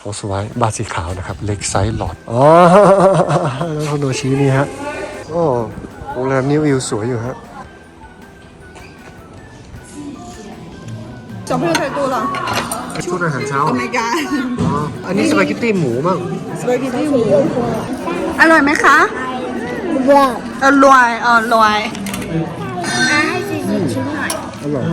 โพสต์ไว้บ้านสีขาวนะครับ เล็กไซส์หลอด อ๋อ แล้วคอนโดชี้นี่ฮะ โอ้โรงแรมนี้วิวสวยอยู่ฮะ 小朋友太多了 ชุดอาหารเช้า ，Oh my god！ อ๋อ อันนี้สปาเกตตี้หมูมั้ง สปาเกตตี้หมูอร่อยไหมคะ 不要， อร่อยอร่อย 啊，谢谢吃奶。 อร่อย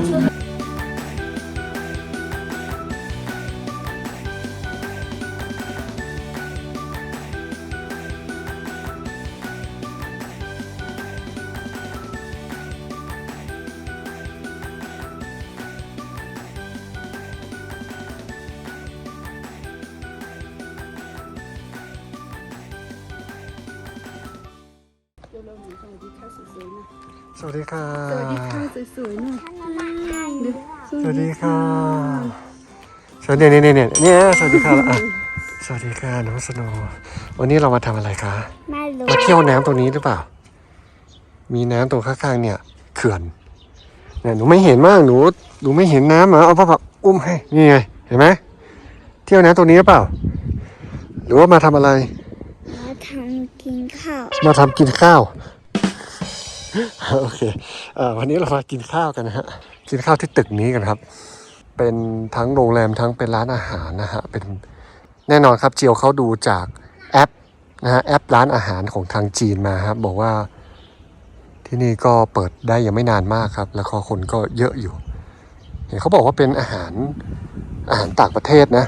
สวัสดีค่ะ สวัสดีค่ะสวยๆหน่อยสวัสดีค่ะ สวัสดีเนี่ยเนี่ยเนี่ยเนี่ยสวัสดีค่ะอะสวัสดีค่ะน้องสโนว์วันนี้เรามาทำอะไรคะ麦卢มาเที่ยวน้ำตรงนี้หรือเปล่า มีน้ำตรงข้างๆเนี่ย เขื่อนเนี่ยหนูไม่เห็นมากหนูหนูไม่เห็นน้ำเหรอเอาพ่ออุ้มให้นี่ไงเห็นไหมเที่ยวน้ำตรงนี้หรือเปล่า หรือว่ามาทำอะไร มาทำกินข้าว มาทำกินข้าว โอเคเอ่อวันนี้เรามากินข้าวกันนะฮะ กินข้าวที่ตึกนี้กันครับ เป็นทั้งโรงแรมทั้งเป็นร้านอาหารนะฮะ เป็นแน่นอนครับเจียวเขาดูจากแอปนะฮะแอปร้านอาหารของทางจีนมาครับบอกว่าที่นี่ก็เปิดได้ยังไม่นานมากครับ แล้วก็คนก็เยอะอยู่ เห็นเขาบอกว่าเป็นอาหารอาหารต่างประเทศนะ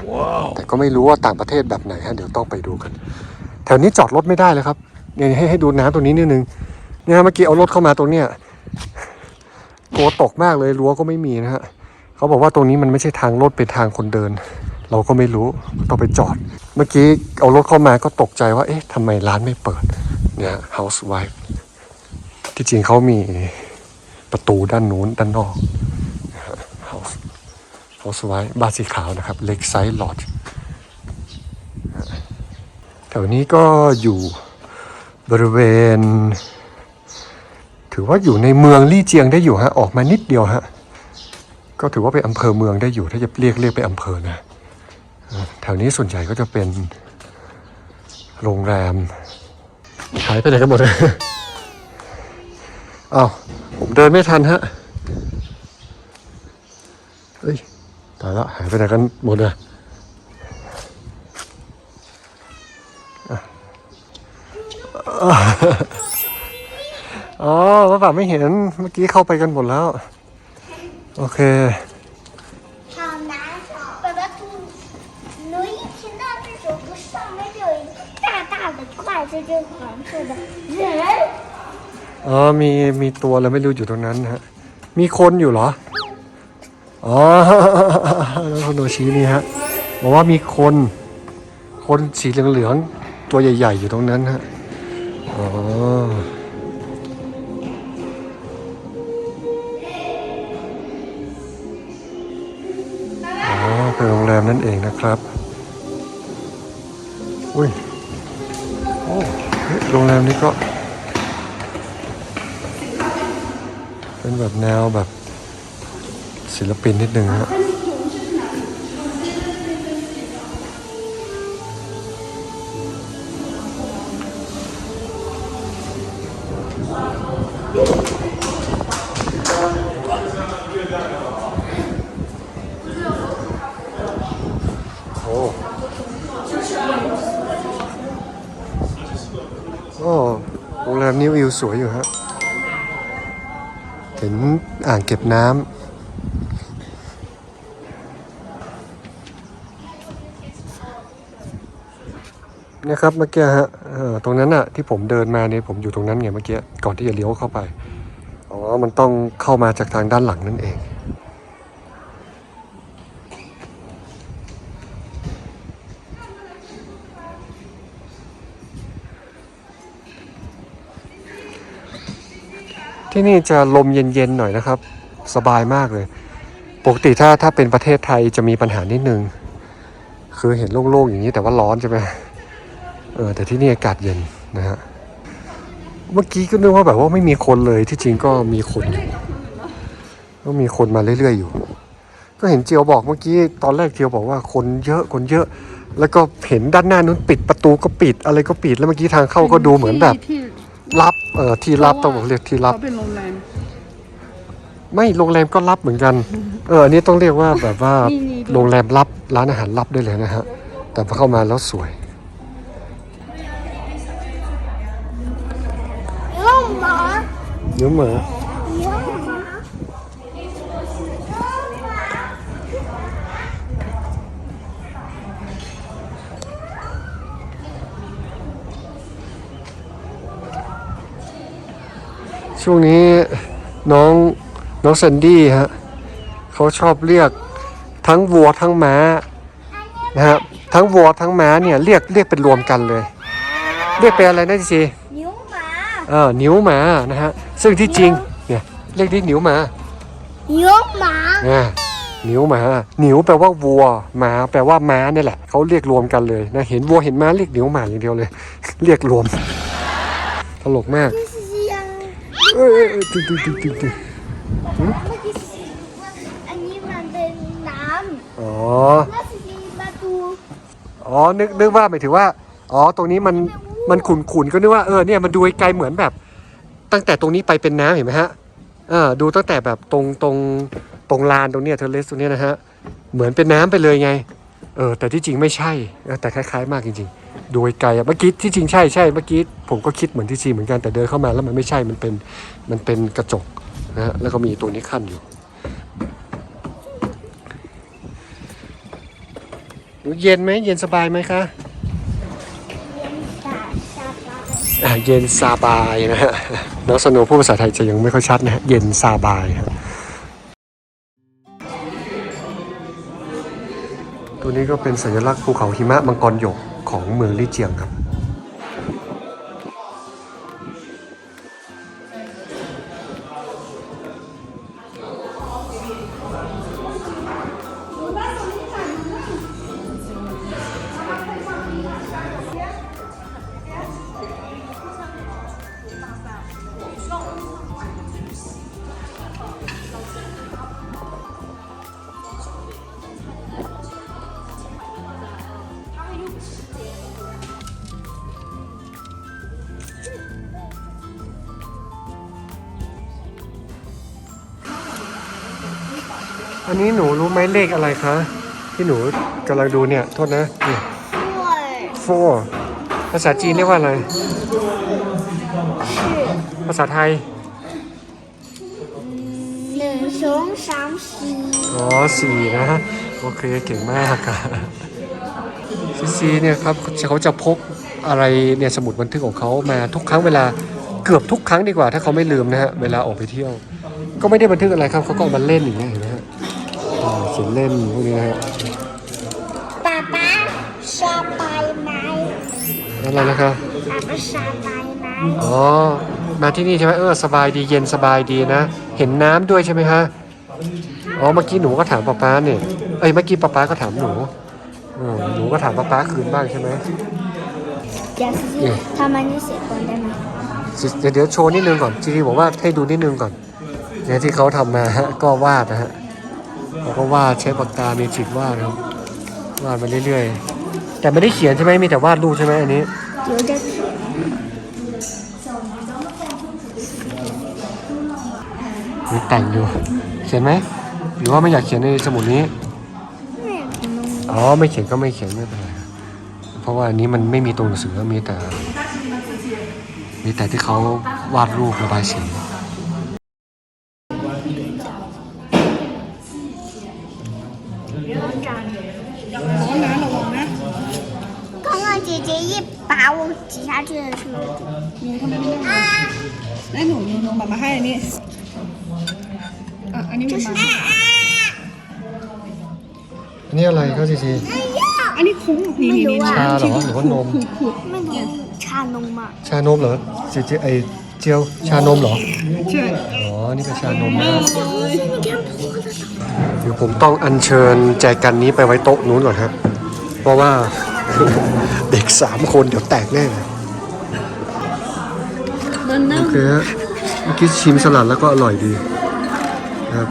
แต่ก็ไม่รู้ว่าต่างประเทศแบบไหนฮะเดี๋ยวต้องไปดูกัน แถวนี้จอดรถไม่ได้เลยครับเนี่ยให้ให้ดูน้ำตรงนี้นิดนึง เนี่ยเมื่อกี้เอารถเข้ามาตรงเนี้ยกลัวตกมากเลยรั้วก็ไม่มีนะฮะเขาบอกว่าตรงนี้มันไม่ใช่ทางรถเป็นทางคนเดิน เราก็ไม่รู้ต้องไปจอด เมื่อกี้เอารถเข้ามาก็ตกใจว่า เอ๊ะทำไมร้านไม่เปิด เนี่ย housewife ที่จริงเขามีประตูด้านนู้นด้านนอก house housewife บ้านสีขาวนะครับเล็กไซส์หลอดแถวนี้ก็อยู่บริเวณ ถือว่าอยู่ในเมืองลี่เจียงได้อยู่ฮะออกมานิดเดียวฮะก็ถือว่าเป็นอำเภอเมืองได้อยู่ถ้าจะเรียกเรียกไปอำเภอนะเอ่อแถวนี้ส่วนใหญ่ก็จะเป็นโรงแรมหายไปไหนกันหมดเลยอ้าวผมเดินไม่ทันฮะเอ้ยตายละหายไปไหนกันหมดเลยอ๋ อป้าป๋าไม่เห็น เมื่อกี้เข้าไปกันหมดแล้ว โอเค 好难受。爸爸，你一听到这首歌，上面就有一个大大的怪，这就是黄色的人。 อ๋อ มี มีตัวอะไรไม่รู้อยู่ตรงนั้นนะฮะ มีคนอยู่เหรอ อ๋อ แล้วคอนโดชี้นี่ฮะ บอกว่ามีคน คนสีเหลืองๆ ตัวใหญ่ๆ อยู่ตรงนั้นฮะ อ๋อ อ๋อ ครับ อุ้ย โอ้โรงแรมนี้ก็ เป็นแบบแนวแบบศิลปินนิดนึงฮะ วสวยอยู่ฮะ เห็นอ่างเก็บน้ำนะครับเมื่อกี้ฮะตรงนั้นอะที่ผมเดินมาเนี่ยผมอยู่ตรงนั้นไงเมื่อกี้ก่อนที่จะเลี้ยวเข้าไปอ๋อมันต้องเข้ามาจากทางด้านหลังนั่นเอง ที่นี่จะลมเย็นๆหน่อยนะครับ สบายมากเลย ปกติถ้าถ้าเป็นประเทศไทยจะมีปัญหานิดนึง คือเห็นโล่งๆอย่างนี้แต่ว่าร้อนใช่ไหมเออแต่ที่นี่อากาศเย็นนะฮะเมื่อกี้ก็นึกว่าแบบว่าไม่มีคนเลยที่จริงก็มีคนอยู่ก็มีคนมาเรื่อยๆอยู่ ก็เห็นเจียวบอกเมื่อกี้ตอนแรกเจียวบอกว่าคนเยอะคนเยอะ แล้วก็เห็นด้านหน้านู้นปิดประตูก็ปิดอะไรก็ปิดแล้วเมื่อกี้ทางเข้าก็ดูเหมือนแบบที่ลับ เออที่ลับต้องบอกเรียกที่ลับ เขาเป็นโรงแรม ไม่โรงแรมก็รับเหมือนกัน เอออันนี้ต้องเรียกว่าแบบว่านี่นี่ดู โรงแรมรับร้านอาหารรับได้เลยนะฮะ แต่พอเข้ามาแล้วสวย牛马，เนื้อหมา ช่วงนี้น้องน้องแซนดี้ฮะเขาชอบเรียกทั้งวัวทั้งม้านะฮะทั้งวัวทั้งม้าเนี่ยเรียกเรียกเป็นรวมกันเลย เรียกเป็นอะไรนะจีซีนิ้วหมาเออนิ้วหมานะฮะซึ่งที่จริงเนี่ยเรียกที่นิ้วหมานิ้วหมาอ่านิ้วหมานิ้วแปลว่าวัวหมาแปลว่าม้าเนี่ยแหละเขาเรียกรวมกันเลยนะเห็นวัวเห็นม้าเรียกนิ้วหมาอย่างเดียวเลย เรียกรวม ตลกมาก เอ้ยตึ๊ดตึ๊ดตึ๊ดตึ๊ดตึ๊ดมื่อกี้อันนี้มันเป็นน้ำอ๋อแล้วมีประตูอ๋อ นึกนึกว่าหมายถึงว่า อ๋อ ตรงนี้มันมันขุนขุนๆก็นึกว่าเออเนี่ยมันดูไกลเหมือนแบบ ตั้งแต่ตรงนี้ไปเป็นน้ำเห็นไหมฮะเออดูตั้งแต่แบบตรงตรงตรงลานตรงเนี้ยเทเลสตรงเนี้ยนะฮะเหมือนเป็นน้ำไปเลยไง เออแต่ที่จริงไม่ใช่แต่คล้ายๆมากจริง ๆ โดูไกลเมื่อกี้ที่จริงใช่ใช่เมื่อกี้ผมก็คิดเหมือนที่ซีเหมือนกันแต่เดินเข้ามาแล้วมันไม่ใช่มันเป็นมันเป็นกระจกนะฮะแล้วก็มีตัวนี้ขั้นอยู่หนูเย็นไหมเย็นสบายไหมคะตาชาบาอะเย็นซาบายนะฮะน้องสโนว์พูดภาษาไทยจะยังไม่ค่อยชัดนะฮะเย็นซาบายตัวนี้ก็เป็นสัญลักษณ์ภูเขาหิมะมังกรหยก ของเมืองลี่เจียงครับ อันนี้หนูรู้ไหมเลขอะไรคะ ที่หนูกำลังดูเนี่ย โทษนะเนี่ยด้วย four ภาษาจีนเรียกว่าอะไร ภาษาไทยหนึ่งสองสามสี่อ๋อสี่นะฮะโอเคเก่งมากค่ะซีซีเนี่ยครับเขาจะพกอะไรเนี่ยสมุดบันทึกของเขามาทุกครั้งเวลาเกือบทุกครั้งดีกว่า ถ้าเขาไม่ลืมนะฮะเวลาออกไปเที่ยว ก็ไม่ได้บันทึกอะไรครับเขาก็เอามาเล่นอย่างเงี้ย เห็นไหมฮะอ่าเขียนเล่นพวกนี้นะฮะป๊าป๊าสบายไหมอะไรนะคะป๊าป๊าสบายไหมอ๋อมาที่นี่ใช่ไหมเออสบายดีเย็นสบายดีนะ เห็นน้ำด้วยใช่ไหมคะอ๋อเมื่อกี้หนูก็ถามป๊าป๊าเนี่ยเอ้ยเมื่อกี้ป๊าป๊าก็ถามหนูเออหนูก็ถามป๊าป๊าคืนบ้างใช่ไหมเดี๋ยวสิทำมันนี่เสร็จก่อนได้ไหมเดี๋ยวเดี๋ยวโชว์นิดนึงก่อนจีดีบอกว่าให้ดูนิดนึงก่อนเนี่ยที่เขาทำมาฮะก็วาดนะฮะ เขาก็วาดใช้ปากกาเมจิกวาดนะครับวาดมาเรื่อยๆ แต่ไม่ได้เขียนใช่ไหมมีแต่วาดรูปใช่ไหมอันนี้有点มีแต่งอยู่ เขียนไหมหรือว่าไม่อยากเขียนในสมุดนี้อ๋อไม่เขียนก็ไม่เขียนไม่เป็นไรเพราะว่าอันนี้มันไม่มีตัวหนังสือมีแต่ มีแต่ที่เขาวาดรูประบายสี ร้อนนะระวังนะ 刚刚姐姐一把我挤下去的时候， มีทำไมไม่ได้ได้หนูหนูมามาให้อันนี้อ่ะอันนี้มันมา อันนี้อะไรครับจีจี อันนี้คุ้งนี่นี่นี่ ชาเหรอหรือว่านม 那个茶农嘛， ชานมเหรอจีจีไอเจียวชานมเหรอ ใช่ อ๋อ นี่เป็นชานมนะเดี๋ยวผมต้องอัญเชิญแจกันนี้ไปไว้โต๊ะนู้นก่อนครับ เพราะว่าเด็กสามคนเดี๋ยวแตกแน่โอเคฮะเมื่อกี้ชิมสลัดแล้วก็อร่อยดีครับ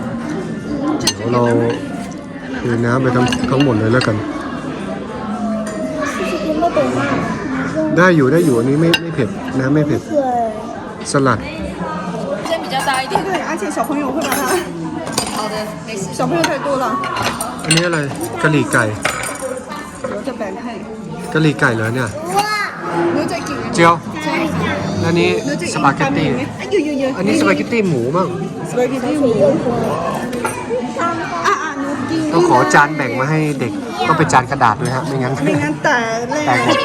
เดี๋ยวเราเทน้ำไปทั้งทั้งหมดเลยแล้วกัน ได้อยู่ได้อยู่อันนี้ไม่ไม่เผ็ดน้ำไม่เผ็ดสลัด 比较大一点。对，而且小朋友会把它。好的，没事。小朋友太多了， อันนี้อะไรกะหรี่ไก่ 留着摆配。 กะหรี่ไก่เหรอเนี่ย 哇，留着给人。 เจียว 看一下， อันนี้ 留着 สปาเกตตี้ 哎呦呦呦！ อันนี้สปาเกตตี้หมูมั้ง สปาเกตตี้หมูอ่ะอ่ะหนูกิน ต้องขอจานแบ่งมาให้เด็ก ต้องเป็นจานกระดาษด้วยฮะ ไม่งั้น ไม่งั้นแตกเลย แตกหมด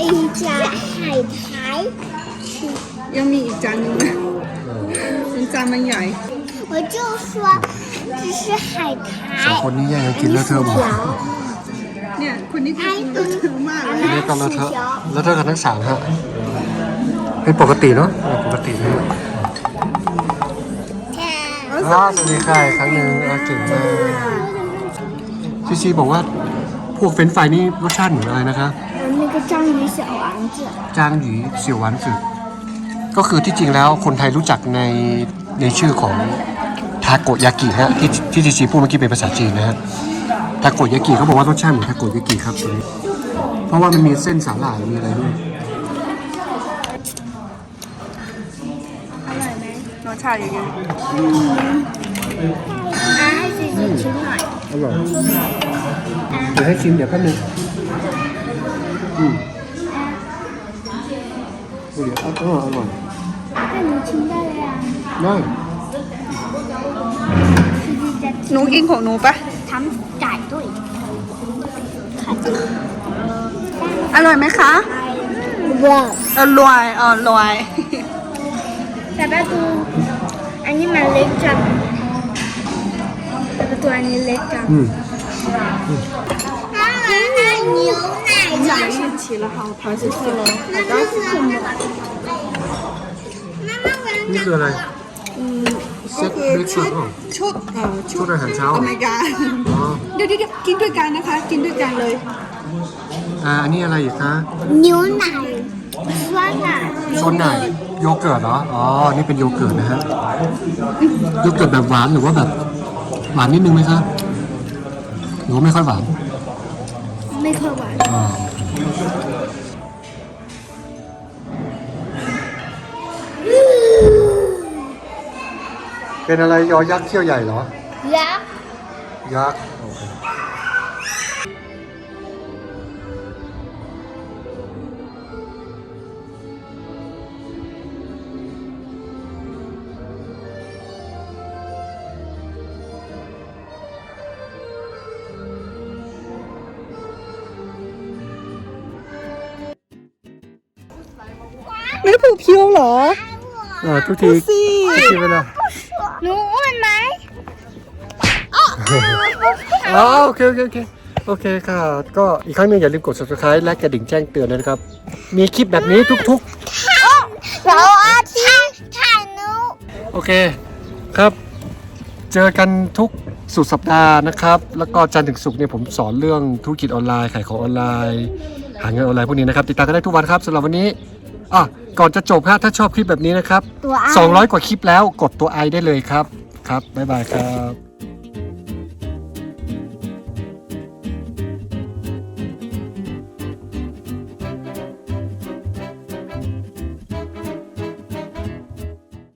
一个，一家海苔， ยังมีอีกจานหนึงนะมันจานมันใหญ่ 我就说这是海 สอง 苔 คนนี้แย่งกันกินแล้วเธอะหมด เนี่ยคนนี้กินเยอะถึงมากเลย อันนี้ก็แล้วเธอะแล้วเธอะกันทั้งสามฮะ เป็นปกติเนาะเออปกติเลย 看， อ้าวสวัสดีค่ะอีกครั้งหนึ่งอ่ะเก่งมากชิชีบอกว่า พวกเฟรนช์ฟรายนี่รสชาติเหมือนอะไรนะคะ คือจ้างหยี่เสี่ยววันสือก็คือที่จริงแล้วคนไทยรู้จักในในชื่อของทาโกยากิฮะที่ที่จีจีพูดเมื่อกี้เป็นภาษาจีนนะฮะทาโกยากิเขาบอกว่ารสชาติเหมือนทาโกยากิครับตัเพราะว่ามันมีเส้นสาหร่ายมีอะไรด้วยอร่อยไหมรสชาติย่งนี้อะให้ซีซีชิมหน่อยอร่อยเดี๋ยวให้ชิมเดี๋ยวแป๊บนึง อืมเดี๋ยวเอาต้องอร่อยให้หนูชิมได้เลยอะได้หนูกินของหนูปะทำจ่ายด้วยอร่อยไหมคะว้าวอร่อยอร่อยแต่ปราตูอันนี้มันเล็กจังแต่ประตูอันนี้เล็กจัง 牛奶两个人齐了哈，我盘子去了。那这是什么？妈妈我 นี่คืออะไร อืม เซ็ตเบรคฟาสต์ป่ะ ชุดเอ่อ ชุดอาหารเช้า โอ้ my god อ๋อ เดี๋ยวเดี๋ยวเดี๋ยวกินด้วยกันนะคะ กินด้วยกันเลย อ่าอันนี้อะไรอีกคะ 牛奶酸奶 โซนไหนโยเกิร์ตเหรอ อ๋อ นี่เป็นโยเกิร์ตนะฮะ โยเกิร์ตแบบหวานหรือว่าแบบหวานนิดนึงไหมคะหรือว่าไม่ค่อยหวาน ไม่ค่อยหวานอ่าเป็นอะไรยอยักษ์เขี้ยวใหญ่เหรอ ยักษ์ ยักษ์โอเค ไม่ผูกคิ้วเหรออ่าทุกทีสิทุกทีเวลาหนูอ้วนไหมอ๋อโอเคโอเคโอเคโอเคค่ะ ก็อีกครั้งหนึงอย่าลืมกด subscribe และกระดิ่งแจ้งเตือนด้วยนะครับ มีคลิปแบบนี้ทุกเราอาทิตย์ถ่ายหนูๆโอเคครับ เจอกันทุกสุดสัปดาห์นะครับ แล้วก็จันทร์ถึงศุกร์เนี่ยผมสอนเรื่องธุรกิจออนไลน์ขายของออนไลน์ หาเงินออนไลน์พวกนี้นะครับ ติดตามกันได้ทุกวันครับสำหรับวันนี้ อะก่อนจะจบฮะถ้าชอบคลิปแบบนี้นะครับ ตัวไอ200 กว่าคลิปแล้วกดตัวไอได้เลยครับ ครับ บ๊ายบายครับ